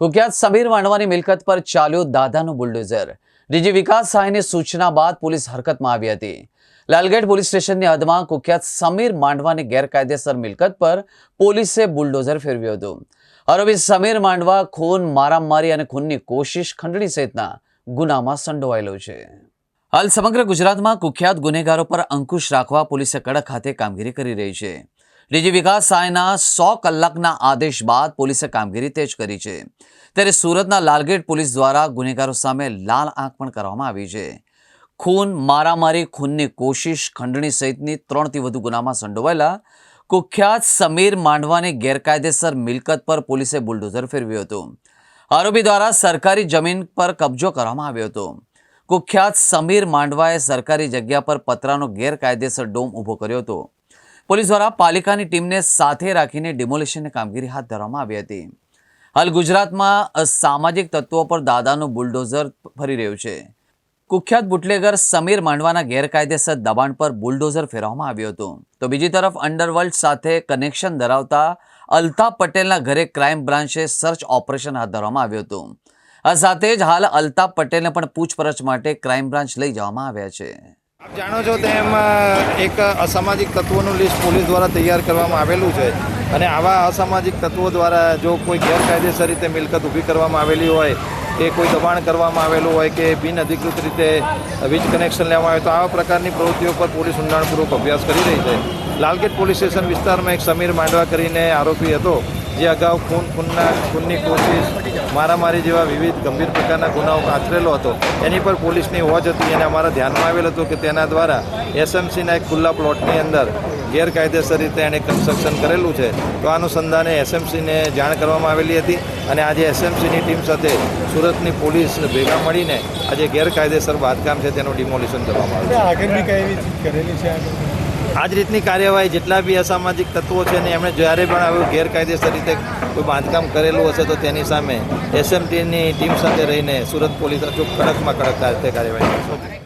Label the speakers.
Speaker 1: કુખ્યાત સમીર માંડવાની મિલકત પર ચાલ્યું દાદાનું બુલડોઝર. ડીજી વિકાસ સહાયની સૂચના બાદ પોલીસ હરકતમાં આવી હતી. લાલગેટ પોલીસ સ્ટેશનની હદમાં કુખ્યાત સમીર માંડવાની ગેરકાયદેસર મિલકત પર પોલીસે બુલડોઝર ફેરવ્યું હતું. આરોપી સમીર માંડવા ખૂન, મારામારી અને ખૂનની કોશિશ ખંડણી સહિતના ગુનામાં સંડોવાયેલો છે. હાલ સમગ્ર ગુજરાતમાં કુખ્યાત ગુનેગારો પર અંકુશ રાખવા પોલીસે કડક હાથે કામગીરી કરી રહી છે. ડીજી વિકાસ સાયના સો કલાકના આદેશ બાદ પોલીસે કામગીરી તેજ કરી છે. ત્યારે સુરતના લાલગેટ પોલીસ દ્વારા ગુનેગારો સામે લાલ આંખ પણ કરવામાં આવી છે. ખૂન, મારામારી, ખૂનની કોશિશ, ખંડણી સહિતની ત્રણથી વધુ ગુનામાં સંડોવાયેલા કુખ્યાત સમીર માંડવાની ગેરકાયદેસર મિલકત પર પોલીસે બુલડોઝર ફેરવ્યું હતું. આરોપી દ્વારા સરકારી જમીન પર કબજો કરવામાં આવ્યો હતો. કુખ્યાત સમીર માંડવાએ સરકારી જગ્યા પર પતરાનો ગેરકાયદેસર ડોમ ઊભો કર્યો હતો. પોલીસ દ્વારા પાલિકાની ટીમને સાથે રાખીને ડિમોલિશનની કામગીરી હાથ ધરવામાં આવી હતી. હાલ ગુજરાતમાં સામાજિક તત્વો પર દાદાનું બુલડોઝર ફરી રહ્યું છે. કુખ્યાત બુટલેગર સમીર માંડવાના ગેરકાયદેસર દબાણ પર બુલડોઝર ફેરવવામાં આવ્યું હતું. તો બીજી તરફ અંડરવર્લ્ડ સાથે કનેક્શન ધરાવતા અલ્તાફ પટેલના ઘરે ક્રાઇમ બ્રાન્ચે સર્ચ ઓપરેશન હાથ ધરવામાં આવ્યું હતું. આ સાથે જ હાલ અલ્તાફ પટેલને પણ પૂછપરછ માટે ક્રાઇમ બ્રાન્ચ લઈ જવામાં આવ્યા છે.
Speaker 2: આપ જાણો છો તેમ એક અસામાજિક તત્વોનું લિસ્ટ પોલીસ દ્વારા તૈયાર કરવામાં આવેલું છે અને આવા અસામાજિક તત્વો દ્વારા જો કોઈ ગેરકાયદેસર રીતે મિલકત ઊભી કરવામાં આવેલી હોય, કે કોઈ દબાણ કરવામાં આવેલું હોય, કે બિન અધિકૃત રીતે વીજ કનેક્શન લેવામાં આવે, તો આવા પ્રકારની પ્રવૃત્તિઓ પર પોલીસ ઊંડાણપૂર્વક અભ્યાસ કરી રહી છે. લાલગેટ પોલીસ સ્ટેશન વિસ્તારમાં એક સમીર માંડવા કરીને આરોપી હતો. જે અગાઉ ખૂન, ખૂનના, ખૂનની કોશિશ, મારામારી જેવા વિવિધ ગંભીર પ્રકારના ગુનાઓ આચરેલો હતો. એની પર પોલીસની વોચ હતી. અને અમારા ધ્યાનમાં આવેલ હતું કે તેના દ્વારા એસએમસીના એક ખુલ્લા પ્લોટની અંદર ગેરકાયદેસર રીતે એણે કન્સ્ટ્રક્શન કરેલું છે. તો અનુસંધાને એસએમસીને જાણ કરવામાં આવેલી હતી અને આજે એસએમસીની ટીમ સાથે સુરતની પોલીસ ભેગા મળીને આજે ગેરકાયદેસર બાંધકામ છે તેનું ડિમોલિશન કરવામાં આવ્યું
Speaker 3: છે. આગળ કઈ કરેલી છે
Speaker 2: આ જ રીતની કાર્યવાહી જેટલા બી અસામાજિક તત્વો છે ને એમણે જ્યારે પણ આવું ગેરકાયદેસર રીતે કોઈ બાંધકામ કરેલું હશે તો તેની સામે એસએમટીની ટીમ સાથે રહીને સુરત પોલીસ અચૂક કડકમાં કડક રીતે કાર્યવાહી કરશે.